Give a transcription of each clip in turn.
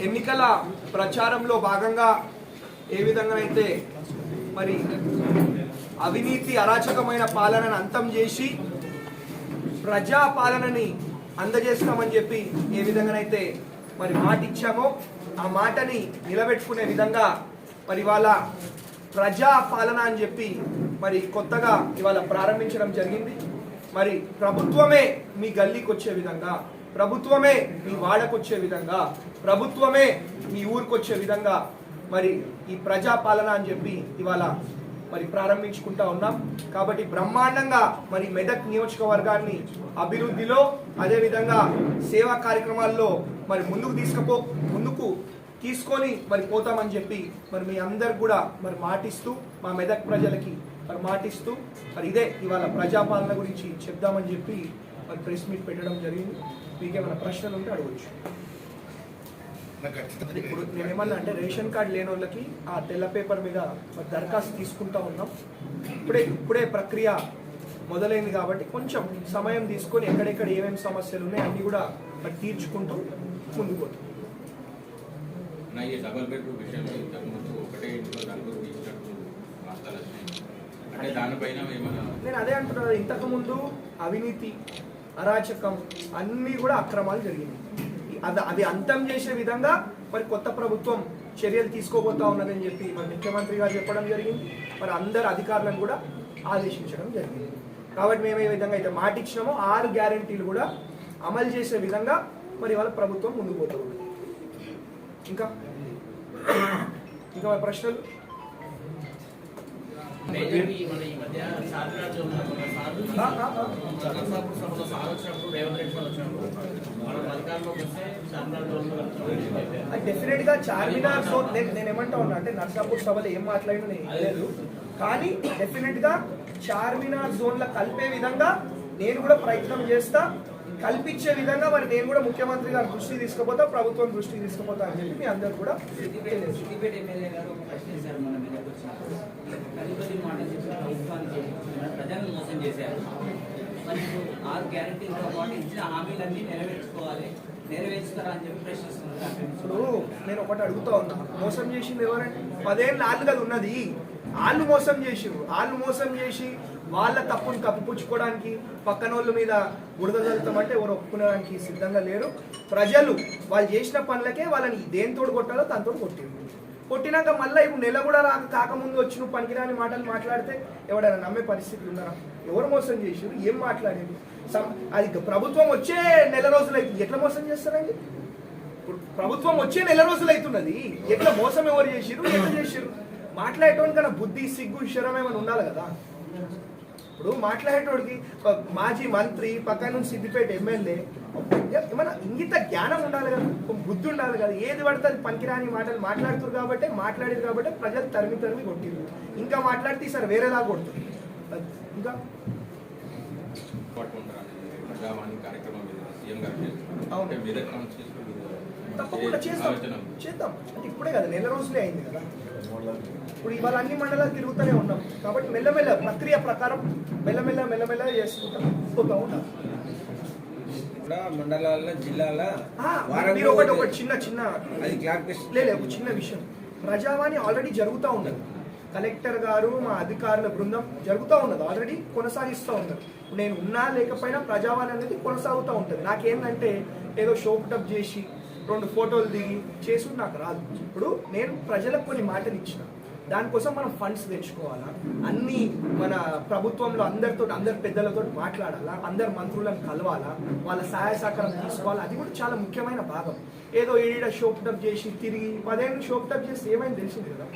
ఎన్నికల ప్రచారంలో భాగంగా ఏ విధంగా అయితే మరి అవినీతి అరాచకమైన పాలనను అంతం చేసి ప్రజా పాలనని అందజేస్తామని చెప్పి ఏ విధంగానైతే మరి మాట ఇచ్చామో ఆ మాటని నిలబెట్టుకునే విధంగా మరి ఇవాళ ప్రజా పాలన అని చెప్పి మరి కొత్తగా ఇవాళ ప్రారంభించడం జరిగింది. మరి ప్రభుత్వమే మీ గల్లీకి వచ్చే విధంగా ప్రభుత్వమే మీ వాడకొచ్చే విధంగా ప్రభుత్వమే మీ ఊరికొచ్చే విధంగా మరి ఈ ప్రజాపాలన అని చెప్పి ఇవాళ మరి ప్రారంభించుకుంటా ఉన్నాం. కాబట్టి బ్రహ్మాండంగా మరి మెదక్ నియోజకవర్గాన్ని అభివృద్ధిలో అదేవిధంగా సేవా కార్యక్రమాల్లో మరి ముందుకు తీసుకపో ముందుకు తీసుకొని మరి పోతామని చెప్పి మరి మీ అందరు కూడా మరి మాటిస్తూ మా మెదక్ ప్రజలకి మరి మాటిస్తూ మరి ఇదే ఇవాళ ప్రజాపాలన గురించి చెప్దామని చెప్పి మరి ప్రెస్ మీట్ పెట్టడం జరిగింది. మీకు ఏమైనా ప్రశ్నలు ఉంటే అడగచ్చు. ఇప్పుడు నేను ఏమన్నా అంటే రేషన్ కార్డు లేని వాళ్ళకి ఆ తెల్ల పేపర్ మీద మరి దరఖాస్తు తీసుకుంటా ఉన్నాం. ఇప్పుడే ఇప్పుడే ప్రక్రియ మొదలైంది కాబట్టి కొంచెం సమయం తీసుకొని ఎక్కడెక్కడ ఏమేమి సమస్యలు ఉన్నాయి అన్ని కూడా మరి తీర్చుకుంటూ ముందుకు పోతాం. నా ఈ డబల్ బెడ్రూమ్ విషయంలో ఇంతకుముందు ఒకటే ఇంట్లో నలుగురు వార్తలు వచ్చినాయి. అంటే దానిపైన నేను అదే అంటున్నాను ఇంతకు ముందు అవినీతి అరాచకం అన్నీ కూడా అక్రమాలు జరిగినాయి. అది అది అంతం చేసే విధంగా మరి కొత్త ప్రభుత్వం చర్యలు తీసుకోబోతా ఉన్నదని చెప్పి మరి ముఖ్యమంత్రి గారు చెప్పడం జరిగింది. మరి అందరు అధికారులను కూడా ఆదేశించడం జరిగింది. కాబట్టి మేము ఏ విధంగా అయితే మాట ఇచ్చినామో ఆరు గ్యారంటీలు కూడా అమలు చేసే విధంగా మరి వాళ్ళ ప్రభుత్వం ముందుకు పోతూ ఉంది ఇంకా? ఇంకా ప్రశ్నలు? డెఫినెట్గా చార్మినార్ జోన్ నేను నేను ఏమంటా ఉన్నా అంటే నర్సాపూర్ సభలో ఏం మాట్లాడిన లేదు కానీ డెఫినెట్గా చార్మినార్ జోన్లో కలిపే విధంగా నేను కూడా ప్రయత్నం చేస్తా. కల్పించే విధంగా మరి నేను కూడా ముఖ్యమంత్రి గారి దృష్టి తీసుకుపోతా ప్రభుత్వం దృష్టికి తీసుకుపోతా అని చెప్పి మీ అందరు కూడా మాట చెప్పి ప్రభుత్వానికి ప్రజలను మోసం చేశారు. మరి ఆరు గ్యారంటీలతో పాటు ఇచ్చిన హామీలన్నీ నెరవేర్చుకోవాలి. నెరవేర్చుతారా అని చెప్పి ప్రశ్నిస్తున్నారు ఇప్పుడు నేను ఒకటి అడుగుతా ఉన్నా. మోసం చేసింది ఎవరంటే పదేళ్ళు వాళ్ళు కదా ఉన్నది. వాళ్ళు మోసం చేసిరు వాళ్ళు మోసం చేసి వాళ్ళ తప్పును కప్పిపుచ్చుకోవడానికి పక్కన వాళ్ళ మీద బురద చల్లుతామంటే ఎవరు ఒప్పుకునేదానికి సిద్ధంగా లేరు. ప్రజలు వాళ్ళు చేసిన పనులకే వాళ్ళని దేనితోడు కొట్టాలో దాంతో కొట్టిరు కొట్టినాక మళ్ళీ ఇప్పుడు నెల కూడా రాక కాకముందు వచ్చి నువ్వు పనికిరాని మాటలు మాట్లాడితే ఎవడైనా నమ్మే పరిస్థితులు ఉన్నారా ఎవరు మోసం చేసారు ఏం మాట్లాడేది అది ప్రభుత్వం వచ్చే నెల రోజులు అయితే ఎట్లా మోసం చేస్తారండి? ఇప్పుడు ప్రభుత్వం వచ్చే నెల రోజులు అవుతున్నది ఎట్లా మోసం ఎవరు చేసిరు ఎట్లా చేసిరు మాట్లాడేటోని కన్నా బుద్ధి సిగ్గు శరం ఏమైనా ఉండాలి కదా? ఇప్పుడు మాట్లాడేటోడికి మాజీ మంత్రి పక్కన నుంచి సిద్దిపేట ఎమ్మెల్యే ఏమైనా ఇంగిత జ్ఞానం ఉండాలి కదా బుద్ధి ఉండాలి కదా ఏది పడితే అది పనికిరాని మాటలు మాట్లాడుతున్నారు కాబట్టి మాట్లాడేది కాబట్టి ప్రజలు తరిమి తరిమి కొట్టిరు ఇంకా మాట్లాడితే ఈసారి వేరేలా కొడుతుంది. ఇంకా పట్టుకుంటారు ప్రజావాణి కార్యక్రమం మీద సీఎం గారు చేస్తున్నారు. అవును. తప్పకుండా చేద్దాం ఆలోచన చేద్దాం. అంటే ఇప్పుడే కదా నెల రోజులే అయింది కదా. ఇప్పుడు ఇవాళ అన్ని మండలాలు తిరుగుతూనే ఉన్నాం. కాబట్టి మెల్లమెల్ల ప్రక్రియ ప్రకారం మెల్లమెల్ల మెల్లమెల్ల చేసుకుంటాం. పోతా ఉంటాం మండలాల్లో జిల్లాల మీరు ఒకటి చిన్న చిన్న అది క్లారిఫికేషన్ లేదు ఒక చిన్న విషయం. ప్రజావాణి ఆల్రెడీ జరుగుతూ ఉన్నది. కలెక్టర్ గారు మా అధికారుల బృందం జరుగుతూ ఉన్నది. ఆల్రెడీ కొనసాగిస్తూ ఉన్నారు నేను ఉన్నా లేకపోయినా ప్రజావాణి అనేది కొనసాగుతూ ఉంటుంది. నాకేంటంటే ఏదో షోప్టప్ చేసి రెండు ఫోటోలు దిగి చేసి నాకు రాదు. ఇప్పుడు నేను ప్రజలకు కొన్ని మాటలు ఇచ్చిన. దానికోసం మనం ఫండ్స్ తెచ్చుకోవాలా? అన్ని మన ప్రభుత్వంలో అందరితో అందరి పెద్దలతో మాట్లాడాలా? అందరు మంత్రులను కలవాలా? వాళ్ళ సహాయ సహకారం తీసుకోవాలా? అది కూడా చాలా ముఖ్యమైన భాగం. ఏదో ఏడ షోప్టప్ చేసి తిరిగి పదేళ్ళు షోప్టప్ చేసి ఏమైనా తెలిసింది కదా?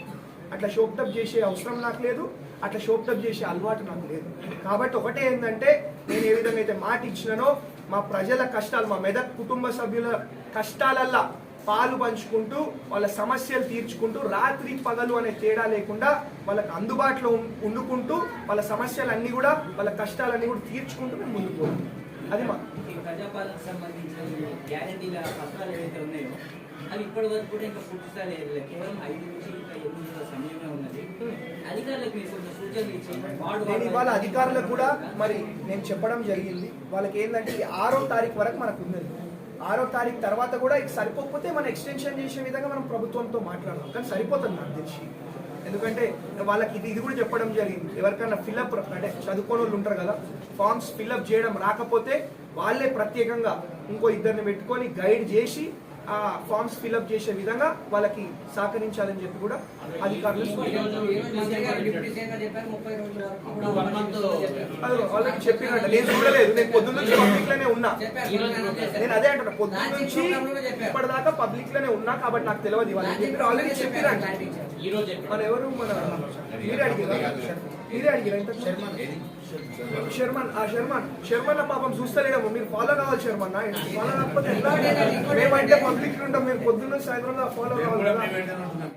అట్లా షోప్టప్ చేసే అవసరం నాకు లేదు. అట్లా షోప్టప్ చేసే అలవాటు నాకు లేదు. కాబట్టి ఒకటే ఏంటంటే నేను ఏ విధంగా అయితే మాట ఇచ్చినానో మా ప్రజల కష్టాలు మా మెదక్ కుటుంబ సభ్యుల కష్టాలల్లా పాలు పంచుకుంటూ వాళ్ళ సమస్యలు తీర్చుకుంటూ రాత్రి పగలు అనే తేడా లేకుండా వాళ్ళకి అందుబాటులో ఉం- ఉండుకుంటూ వాళ్ళ సమస్యలన్నీ కూడా వాళ్ళ కష్టాలన్నీ కూడా తీర్చుకుంటూ మేము ముందుకు అది ప్రజాపాలనకు సంబంధించిన గ్యారంటీల పత్రాలు ఏవైతే ఉన్నాయో అవి ఇప్పటి వరకు కూడా ఇంకా కేవలం ఐదు నుంచి ఇంకా ఎనిమిది సమయమే ఉన్నది. అధికారులకు మీరు కొంచెం సూచనలు ఇచ్చి నేను ఇవాళ అధికారులకు కూడా మరి నేను చెప్పడం జరిగింది. వాళ్ళకి ఏంటంటే ఆరో తారీఖు వరకు మనకు ఉన్నది. ఆరో తారీఖు తర్వాత కూడా సరిపోకపోతే మనం ఎక్స్టెన్షన్ చేసే విధంగా మనం ప్రభుత్వంతో మాట్లాడదాం. కానీ సరిపోతుంది నాకు తెలిసి. ఎందుకంటే వాళ్ళకి ఇది ఇది కూడా చెప్పడం జరిగింది. ఎవరికైనా ఫిల్అప్ అంటే చదువుకోని వాళ్ళు ఉంటారు కదా ఫామ్స్ ఫిల్అప్ చేయడం రాకపోతే వాళ్ళే ప్రత్యేకంగా ఇంకో ఇద్దరిని పెట్టుకొని గైడ్ చేసి ఆ ఫామ్స్ ఫిల్అప్ చేసే విధంగా వాళ్ళకి సహకరించాలని చెప్పి కూడా అధికారులు వాళ్ళకి చెప్పినట్టు నేను చూడలేదు నేను పొద్దున్న నుంచి ఉన్నా నేను అదే అంటున్నా. పొద్దున్న నుంచి ఇప్పటిదాకా పబ్లిక్లోనే ఉన్నా కాబట్టి నాకు తెలియదు వాళ్ళకి చెప్పారు ఆల్రెడీ చెప్పిరంట మన ఎవరు మన మీరే అడిగారా? మీరే అడిగారా? ఏది? శర్మన్. ఆ శర్మన్. శర్మన్ పాపం చూస్తలేడము. మీరు ఫాలో కావాలి శర్మన్ ఫాలో కాకపోతే మేమంటే పబ్లిక్ ఉంటాం. మేము పొద్దున్న సాయంత్రం ఫాలో కావాలి